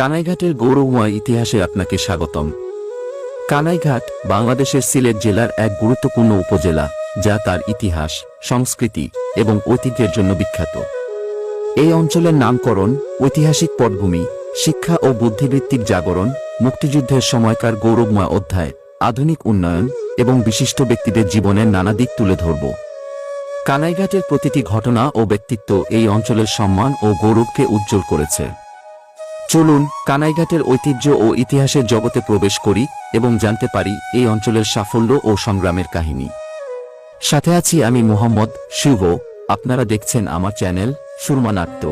কানাইঘাটের গৌরবময় ইতিহাসে আপনাকে স্বাগতম। কানাইঘাট বাংলাদেশের সিলেট জেলার এক গুরুত্বপূর্ণ উপজেলা, যা তার ইতিহাস, সংস্কৃতি এবং ঐতিহ্যের জন্য বিখ্যাত। এই অঞ্চলের নামকরণ, ঐতিহাসিক পটভূমি, শিক্ষা ও বুদ্ধিবৃত্তিক জাগরণ, মুক্তিযুদ্ধের সময়কার গৌরবময় অধ্যায়, আধুনিক উন্নয়ন এবং বিশিষ্ট ব্যক্তিদের জীবনের নানা দিক তুলে ধরব। কানাইঘাটের প্রতিটি ঘটনা ও ব্যক্তিত্ব এই অঞ্চলের সম্মান ও গৌরবকে উজ্জ্বল করেছে। চলুন কানাইঘাটের ঐতিহ্য ও ইতিহাসের জগতে প্রবেশ করি এবং জানতে পারি এই অঞ্চলের সাফল্য ও সংগ্রামের কাহিনী। সাথে আছি আমি মোহাম্মদ শুভ আপনারা দেখছেন আমার চ্যানেল সুরমা নাট্য।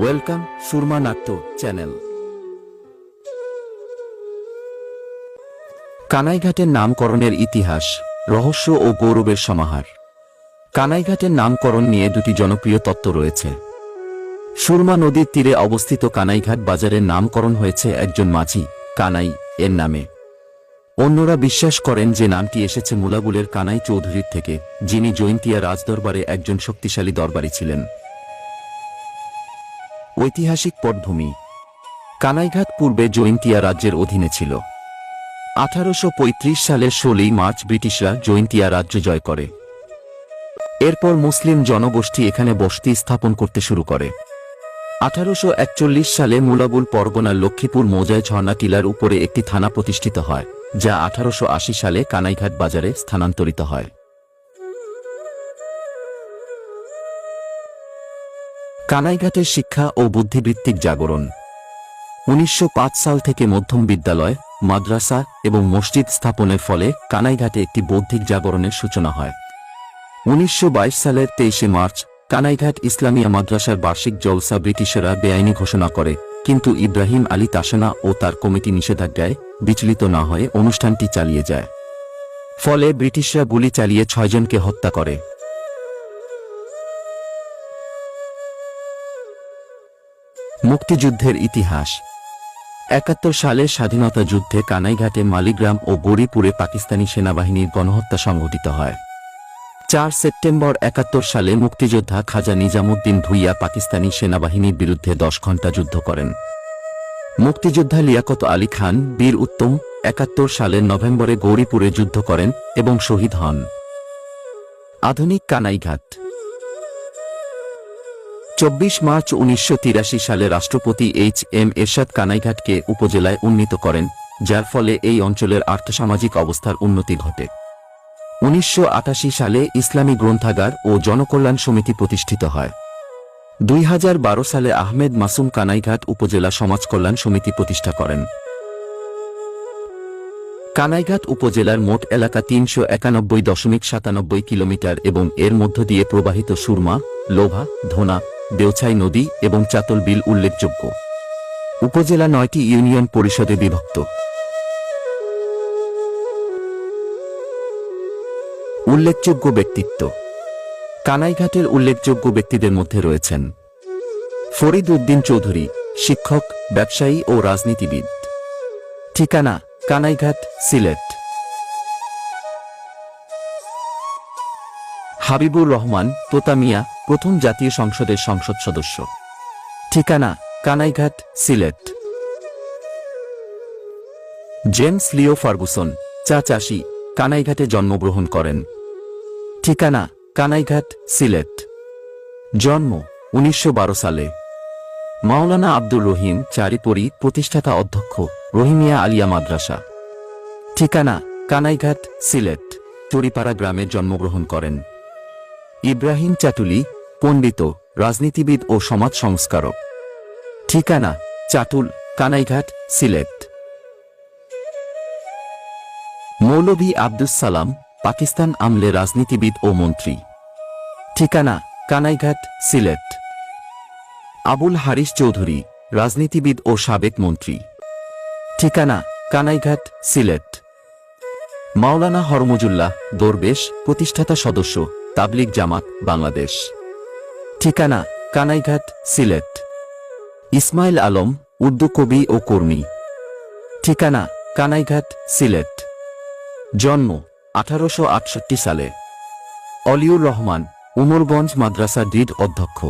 ওয়েলকাম সুরমা নাট্য চ্যানেল। কানাইঘাটের নামকরণের ইতিহাস, রহস্য ও গৌরবের সমাহার। কানাইঘাটের নামকরণ নিয়ে দুটি জনপ্রিয় তত্ত্ব রয়েছে। সুরমা নদীর তীরে অবস্থিত কানাইঘাট বাজারের নামকরণ হয়েছে একজন মাঝি, কানাই, এর নামে। অন্যরা বিশ্বাস করেন যে নামটি এসেছে মুলাগুলের কানাই চৌধুরীর থেকে, যিনি জৈন্তিয়া রাজদরবারে একজন শক্তিশালী দরবারী ছিলেন। ঐতিহাসিক পটভূমি। কানাইঘাট পূর্বে জৈন্তিয়া রাজ্যের অধীনে ছিল। আঠারোশো পঁয়ত্রিশ সালের ষোলোই মার্চ ব্রিটিশরা জৈন্তিয়া রাজ্য জয় করে। এরপর মুসলিম জনগোষ্ঠী এখানে বসতি স্থাপন করতে শুরু করে। আঠারোশো একচল্লিশ সালে মুলাবুল পরগনার লক্ষ্মীপুর মৌজায় ঝর্ণা টিলার উপরে একটি থানা প্রতিষ্ঠিত হয়, যা আঠারোশো আশি সালে কানাইঘাট বাজারে স্থানান্তরিত হয়। কানাইঘাটের শিক্ষা ও বুদ্ধিবৃত্তিক জাগরণ। উনিশশো পাঁচ সাল থেকে মধ্যম বিদ্যালয়, মাদ্রাসা এবং মসজিদ স্থাপনের ফলে কানাইঘাটে একটি বৌদ্ধিক জাগরণের সূচনা হয়। উনিশশো বাইশ সালের তেইশে মার্চ কানাইঘাট ইসলামিয়া মাদ্রাসার বার্ষিক জলসা ব্রিটিশরা বেআইনি ঘোষণা করে, কিন্তু ইব্রাহিম আলী তাসানা ও তার কমিটি নিষেধাজ্ঞায় বিচলিত না হয়ে অনুষ্ঠানটি চালিয়ে যায়। ফলে ব্রিটিশরা গুলি চালিয়ে ছয়জনকে হত্যা করে। মুক্তিযুদ্ধের ইতিহাস। একাত্তর সালে স্বাধীনতা যুদ্ধে কানাইঘাটে মালিগ্রাম ও গৌরীপুরে পাকিস্তানি সেনাবাহিনীর গণহত্যা সংঘটিত হয়। চার সেপ্টেম্বর একাত্তর সালে মুক্তিযোদ্ধা খাজা নিজামুদ্দিন ধুইয়া পাকিস্তানি সেনাবাহিনীর বিরুদ্ধে দশ ঘণ্টা যুদ্ধ করেন। মুক্তিযোদ্ধা লিয়াকত আলী খান, বীর উত্তম, একাত্তর সালের নভেম্বরে গৌরীপুরে যুদ্ধ করেন এবং শহীদ হন। আধুনিক কানাইঘাট। চব্বিশ মার্চ উনিশশো তিরাশি সালে রাষ্ট্রপতি এইচ এম এরশাদ কানাইঘাটকে উপজেলায় উন্নীত করেন, যার ফলে এই অঞ্চলের আর্থসামাজিক অবস্থার উন্নতি ঘটে। উনিশশো আটাশি সালে ইসলামী গ্রন্থাগার ও জনকল্যাণ সমিতি প্রতিষ্ঠিত হয়। দুই হাজার বারো সালে আহমেদ মাসুম কানাইঘাট উপজেলা সমাজ কল্যাণ সমিতি প্রতিষ্ঠা করেন। কানাইঘাট উপজেলার মোট এলাকা তিনশো একানব্বই দশমিক সাতানব্বই কিলোমিটার এবং এর মধ্য দিয়ে প্রবাহিত সুরমা, লোভা, ধোনা, দেওছাই নদী এবং চাতল বিল উল্লেখযোগ্য। উপজেলা নয়টি ইউনিয়ন পরিষদে বিভক্ত। উল্লেখযোগ্য ব্যক্তিত্ব। কানাইঘাটের উল্লেখযোগ্য ব্যক্তিদের মধ্যে রয়েছেন ফরিদ উদ্দিন চৌধুরী, শিক্ষক, ব্যবসায়ী ও রাজনীতিবিদ। ঠিকানা, কানাইঘাট, সিলেট। হাবিবুর রহমান তোতামিয়া প্রথম জাতীয় সংসদের সংসদ সদস্য। ঠিকানা, Kanaighat, Sylhet. James Leo Ferguson, চা চাষি, কানাইঘাটে জন্মগ্রহণ করেন। ঠিকানা কানাইঘাট, সিলেট। জন্ম উনিশশো সালে। মাওলানা আব্দুর রহিম চারিপরি প্রতিষ্ঠাতা অধ্যক্ষ, রহিমিয়া আলিয়া মাদ্রাসা। ঠিকানা কানাইঘাট, সিলেট, চরিপাড়া গ্রামে জন্মগ্রহণ করেন। ইব্রাহিম চাটুলি পণ্ডিত, রাজনীতিবিদ ও সমাজ সংস্কারক। ঠিকানা চাটুল কানাইঘাট, সিলেট। মৌলভী আব্দুস সালাম পাকিস্তান আমলে রাজনীতিবিদ ও মন্ত্রী। ঠিকানা, কানাইঘাট, সিলেট। আবুল হারিস চৌধুরী, রাজনীতিবিদ ও সাবেক মন্ত্রী। ঠিকানা, কানাইঘাট, সিলেট। মাওলানা হরমজুল্লাহ, দরবেশ, প্রতিষ্ঠাতা সদস্য, তাবলিগ জামাত, বাংলাদেশ। ঠিকানা, কানাইঘাট, সিলেট। ইসমাইল আলম, উর্দু কবি ও কর্মী। ঠিকানা, কানাইঘাট, সিলেট। জন্ম আঠারোশো আটষট্টি সালে অলিউর রহমান উমরগঞ্জ মাদ্রাসা ডিড অধ্যক্ষ।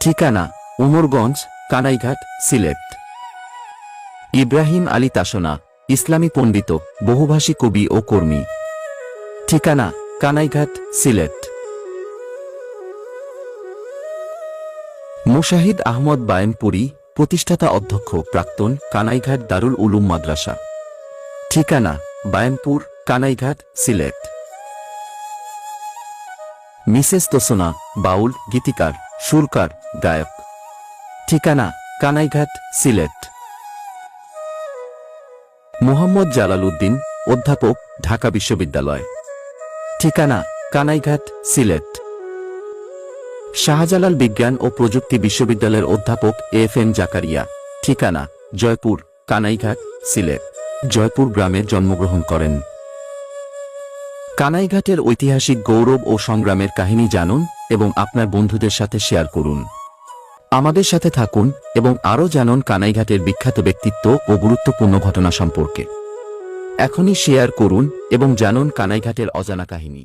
ঠিকানা, উমরগঞ্জ, কানাইঘাট, সিলেট। ইব্রাহিম আলী তাসনা, ইসলামী পণ্ডিত, বহুভাষী কবি ও কর্মী। ঠিকানা, কানাইঘাট, সিলেট। মুশাহিদ আহমদ বায়েনপুরি, প্রতিষ্ঠাতা অধ্যক্ষ, প্রাক্তন কানাইঘাট দারুল উলুম মাদ্রাসা। ঠিকানা, বায়ানপুর কানাইঘাট, সিলেট। মিসেস তোসনা, বাউল, গীতিকার, সুরকার, গায়ক। ঠিকানা, কানাইঘাট, সিলেট। মোহাম্মদ জালাল উদ্দিন, অধ্যাপক, ঢাকা বিশ্ববিদ্যালয়। ঠিকানা, কানাইঘাট, সিলেট। শাহজালাল বিজ্ঞান ও প্রযুক্তি বিশ্ববিদ্যালয়ের অধ্যাপক এফ এম জাকারিয়া। ঠিকানা, জয়পুর, কানাইঘাট, সিলেট। জয়পুর গ্রামে জন্মগ্রহণ করেন। কানাইঘাটের ঐতিহাসিক গৌরব ও সংগ্রামের কাহিনী জানুন এবং আপনার বন্ধুদের সাথে শেয়ার করুন। আমাদের সাথে থাকুন এবং আরও জানুন কানাইঘাটের বিখ্যাত ব্যক্তিত্ব ও গুরুত্বপূর্ণ ঘটনা সম্পর্কে। এখনই শেয়ার করুন এবং জানুন কানাইঘাটের অজানা কাহিনী।